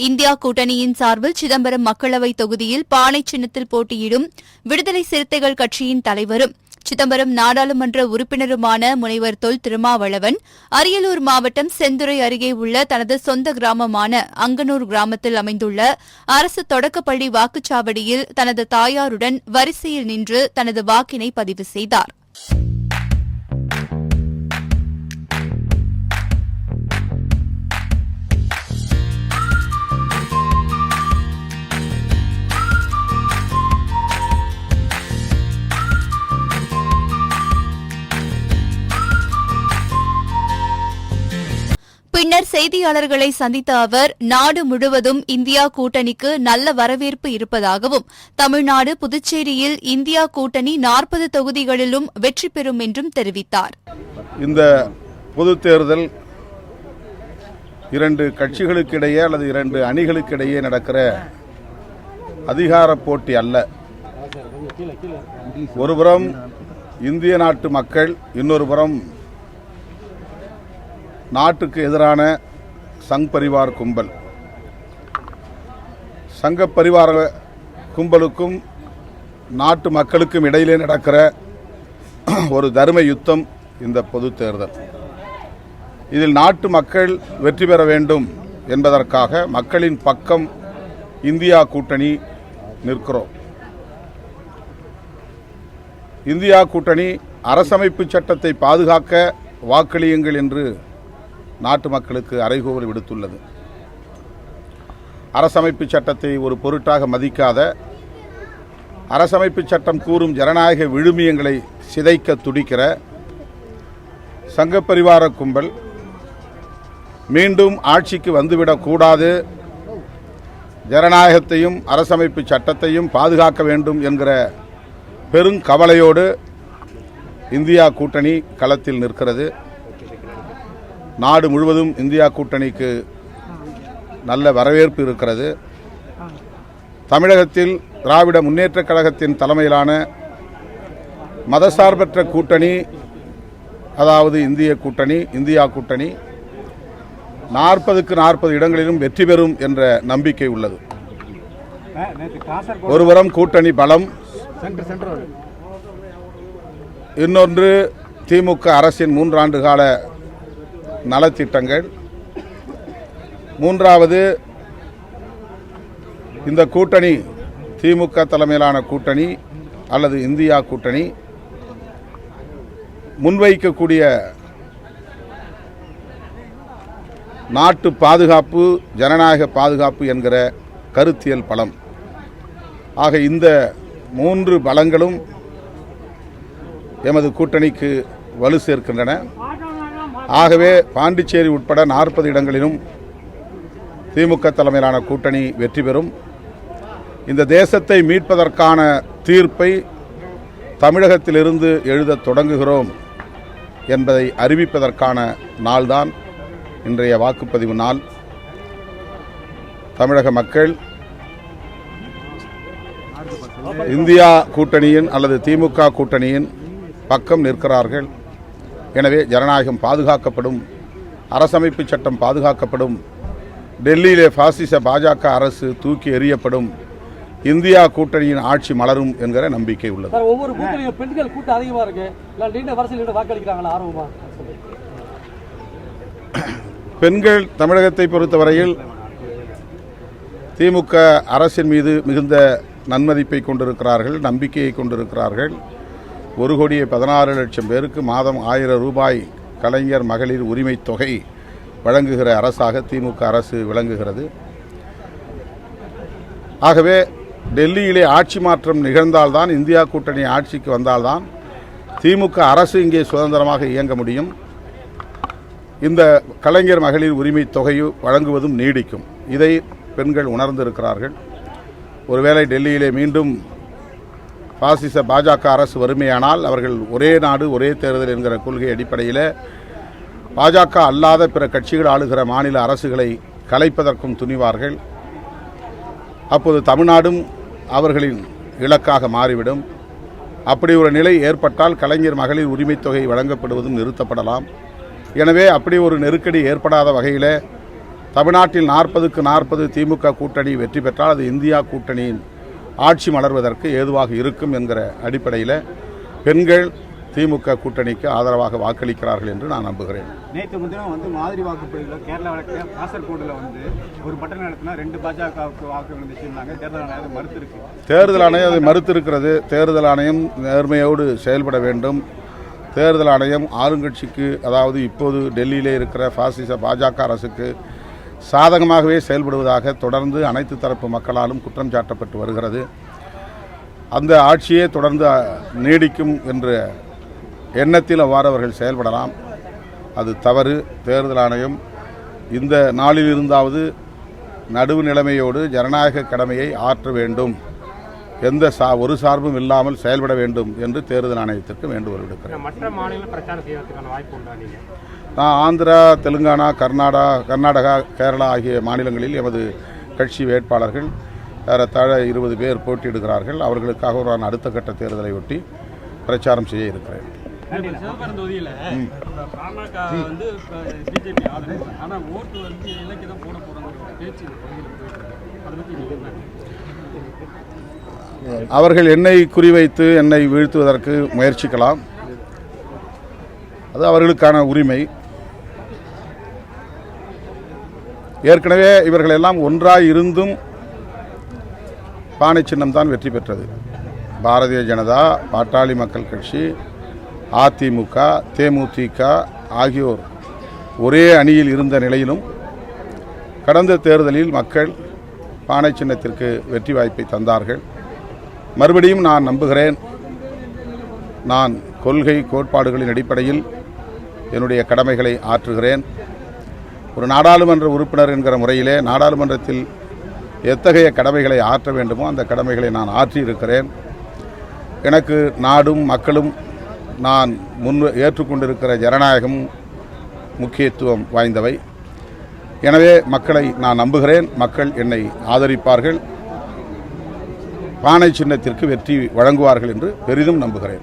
India கூட்டணியின் சார்பில் சிதம்பரம் மக்களவை தொகுதியில் பானை சின்னத்தில் போட்டியிடும் விடுதலை சிறுத்தைகள் கட்சியின் தலைவரும் சிதம்பரம் நாடாளுமன்ற உறுப்பினருமான முனைவர் தொல் திருமாவளவன் அரியலூர் மாவட்டம் செந்துறை அருகே உள்ள தனது சொந்த கிராமமான அங்கனூர் கிராமத்தில் அமைந்துள்ள அரசு தொடக்கப்பள்ளி வாக்குச்சாவடியில் தனது தாயாருடன் வரிசையில் நின்று தனது வாக்கினை பதிவு செய்தார். பின்னர் செய்தியாளர்களை சந்தித்த அவர் நாடு முழுவதும் இந்தியா கூட்டணிக்கு நல்ல வரவேற்பு இருப்பதாகவும் தமிழ்நாடு புதுச்சேரியில் இந்தியா கூட்டணி நாற்பது தொகுதிகளிலும் வெற்றி பெறும் என்றும் தெரிவித்தார். இந்த பொது தேர்தல் இரண்டு கட்சிகளுக்கிடையே அல்லது இரண்டு அணிகளுக்கிடையே நடக்கிற அதிகார போட்டி அல்ல. ஒருபுறம் இந்திய நாட்டு மக்கள் இன்னொரு புறம் நாட்டுக்கு எதிரான சங் பரிவார் கும்பல். சங்க பரிவார கும்பலுக்கும் நாட்டு மக்களுக்கும் இடையிலே நடக்கிற ஒரு தர்ம யுத்தம் இந்த பொது தேர்தல். இதில் நாட்டு மக்கள் வெற்றி பெற வேண்டும் என்பதற்காக மக்களின் பக்கம் இந்தியா கூட்டணி நிற்கிறோம். இந்தியா கூட்டணி அரசமைப்பு சட்டத்தை பாதுகாக்க வாக்களியுங்கள் என்று நாட்டு மக்களுக்கு அறைகூவல் விடுத்துள்ளது. அரசமைப்பு சட்டத்தை ஒரு பொருட்டாக மதிக்காத அரசமைப்பு சட்டம் கூறும் ஜனநாயக விழுமியங்களை சிதைக்க துடிக்கிற சங்கப்பரிவார கும்பல் மீண்டும் ஆட்சிக்கு வந்துவிடக்கூடாது ஜனநாயகத்தையும் அரசமைப்பு சட்டத்தையும் பாதுகாக்க வேண்டும் என்கிற பெருங்கவலையோடு இந்தியா கூட்டணி களத்தில் நிற்கிறது. நாடு முழுவதும் இந்தியா கூட்டணிக்கு நல்ல வரவேற்பு இருக்கிறது. தமிழகத்தில் திராவிட முன்னேற்றக் கழகத்தின் தலைமையிலான மதசார்பற்ற கூட்டணி அதாவது இந்திய கூட்டணி இந்தியா கூட்டணி நாற்பதுக்கு நாற்பது இடங்களிலும் வெற்றி பெறும் என்ற நம்பிக்கை உள்ளது. நேற்று ஒருபுறம் கூட்டணி பலம் இன்னொன்று திமுக அரசின் மூன்றாண்டு கால நலத்திட்டங்கள். மூன்றாவது இந்த கூட்டணி திமுக தலைமையிலான கூட்டணி அல்லது இந்தியா கூட்டணி முன்வைக்கக்கூடிய நாட்டு பாதுகாப்பு ஜனநாயக பாதுகாப்பு என்கிற கருத்தியல் பலம். ஆக இந்த மூன்று பலங்களும் எமது கூட்டணிக்கு வலு சேர்க்கின்றன. ஆகவே பாண்டிச்சேரி உட்பட நாற்பது இடங்களிலும் திமுக தலைமையிலான கூட்டணி வெற்றி பெறும். இந்த தேசத்தை மீட்பதற்கான தீர்ப்பை தமிழகத்திலிருந்து எழுதத் தொடங்குகிறோம் என்பதை அறிவிப்பதற்கான நாள்தான் இன்றைய வாக்குப்பதிவு நாள். தமிழக மக்கள் இந்தியா கூட்டணியின் அல்லது திமுக கூட்டணியின் பக்கம் நிற்கிறார்கள். எனவே ஜனநாயகம் பாதுகாக்கப்படும் அரசமைப்பு சட்டம் பாதுகாக்கப்படும் டெல்லியிலே பாசிச பாஜக அரசு தூக்கி எறியப்படும் இந்தியா கூட்டணியின் ஆட்சி மலரும் என்கிற நம்பிக்கை உள்ளது. ஒவ்வொரு பெண்கள் கூட்டம் அதிகமா இருக்கு. வாக்களிக்கிறாங்களா ஆர்வமா? பெண்கள் தமிழகத்தை பொறுத்தவரையில் திமுக அரசின் மீது மிகுந்த நன்மதிப்பை கொண்டிருக்கிறார்கள் நம்பிக்கையை கொண்டிருக்கிறார்கள். ஒரு கோடியே பதினாறு லட்சம் பேருக்கு மாதம் ஆயிரம் ரூபாய் கலைஞர் மகளிர் உரிமை தொகை வழங்குகிற அரசாக திமுக அரசு விளங்குகிறது. ஆகவே டெல்லியிலே ஆட்சி மாற்றம் நிகழ்ந்தால்தான் இந்தியா கூட்டணி ஆட்சிக்கு வந்தால்தான் திமுக அரசு இங்கே சுதந்திரமாக இயங்க முடியும். இந்த கலைஞர் மகளிர் உரிமை தொகையை வழங்குவதும் நீடிக்கும். இதை பெண்கள் உணர்ந்திருக்கிறார்கள். ஒருவேளை டெல்லியிலே மீண்டும் பாசிச பாஜக அரசு வறுமையானால் அவர்கள் ஒரே நாடு ஒரே தேர்தல் என்கிற கொள்கை அடிப்படையில் பாஜக அல்லாத பிற கட்சிகள் ஆளுகிற மாநில அரசுகளை கலைப்பதற்கும் துணிவார்கள். அப்போது தமிழ்நாடும் அவர்களின் இலக்காக மாறிவிடும். அப்படி ஒரு நிலை ஏற்பட்டால் கலைஞர் மகளிர் உரிமைத் தொகை வழங்கப்படுவதும் நிறுத்தப்படலாம். எனவே அப்படி ஒரு நெருக்கடி ஏற்படாத வகையில் தமிழ்நாட்டில் நாற்பதுக்கு நாற்பது திமுக கூட்டணி வெற்றி பெற்றால் அது இந்தியா கூட்டணியின் ஆட்சி மலர்வதற்கு ஏதுவாக இருக்கும் என்கிற அடிப்படையில் பெண்கள் திமுக கூட்டணிக்கு ஆதரவாக வாக்களிக்கிறார்கள் என்று நான் நம்புகிறேன். நேற்று முன்தினம் வந்து மாதிரி வாக்குப்பதிவில் கேரளா வழக்கு காசர்கோடுல வந்து ஒரு பட்டம் நடத்தினா ரெண்டு பாஜகவுக்கு வாக்கு விழுந்துச்சுன்னாங்க தேர்தல் ஆணையம் மறுத்திருக்கு. தேர்தல் ஆணையம் அதை மறுத்திருக்கிறது. தேர்தல் ஆணையம் நேர்மையோடு செயல்பட வேண்டும். தேர்தல் ஆணையம் ஆளுங்கட்சிக்கு அதாவது இப்போது டெல்லியிலே இருக்கிற பாசிச பாஜக அரசுக்கு சாதகமாகவே செயல்படுவதாக தொடர்ந்து அனைத்து தரப்பு மக்களாலும் குற்றம் சாட்டப்பட்டு வருகிறது. அந்த ஆட்சியே தொடர்ந்து நீடிக்கும் என்ற எண்ணத்தில் அவ்வாறு அவர்கள் செயல்படலாம். அது தவறு. தேர்தல் ஆணையம் இந்த நாளில் இருந்தாவது நடுவு நிலைமையோடு ஜனநாயக கடமையை ஆற்ற வேண்டும். எந்த சா ஒரு சார்பும் இல்லாமல் செயல்பட வேண்டும் என்று தேர்தல் ஆணையத்திற்கு வேண்டுகோள் விடுக்கிறேன். மற்ற மாநில பிரச்சாரம் செய்யறதுக்கான வாய்ப்பு உண்டா நீங்க? நான் ஆந்திரா தெலுங்கானா கர்நாடகா கர்நாடகா கேரளா ஆகிய மாநிலங்களில் எமது கட்சி வேட்பாளர்கள் ஏறத்தாழ இருபது பேர் போட்டியிடுகிறார்கள். அவர்களுக்காக நான் அடுத்த கட்ட தேர்தலை ஒட்டி பிரச்சாரம் செய்ய இருக்கிறேன். சிவபெருந்த தொகுதியில் பாமக வந்து பிஜேபி ஆதரவு. ஆனால் ஓட்டு வந்து இலக்கி தான் போட போகிறாங்க பேச்சு இந்த பகுதியில் போயிட்டு இருக்கு. அதை பற்றி நீங்கள் என்ன அவர்கள் என்னை குறிவைத்து என்னை வீழ்த்துவதற்கு முயற்சிக்கலாம். அது அவர்களுக்கான உரிமை. ஏற்கனவே இவர்கள் எல்லாம் ஒன்றாய் இருந்தும் பானை சின்னம் தான் வெற்றி பெற்றது. பாரதிய ஜனதா பாட்டாளி மக்கள் கட்சி அதிமுக தேமுதிக ஆகியோர் ஒரே அணியில் இருந்த நிலையிலும் கடந்த தேர்தலில் மக்கள் பானை சின்னத்திற்கு வெற்றி வாய்ப்பை தந்தார்கள். மறுபடியும் நான் நம்புகிறேன். நான் கொள்கை கோட்பாடுகளின் அடிப்படையில் என்னுடைய கடமைகளை ஆற்றுகிறேன். ஒரு நாடாளுமன்ற உறுப்பினர் என்கிற முறையிலே நாடாளுமன்றத்தில் எத்தகைய கடமைகளை ஆற்ற வேண்டுமோ அந்த கடமைகளை நான் ஆற்றியிருக்கிறேன். எனக்கு நாடும் மக்களும் நான் முன் ஏற்றுக்கொண்டிருக்கிற ஜனநாயகம் முக்கியத்துவம் வாய்ந்தவை. எனவே மக்களை நான் நம்புகிறேன். மக்கள் என்னை ஆதரிப்பார்கள். பானை சின்னத்திற்கு வெற்றி வழங்குவார்கள் என்று பெரிதும் நம்புகிறேன்.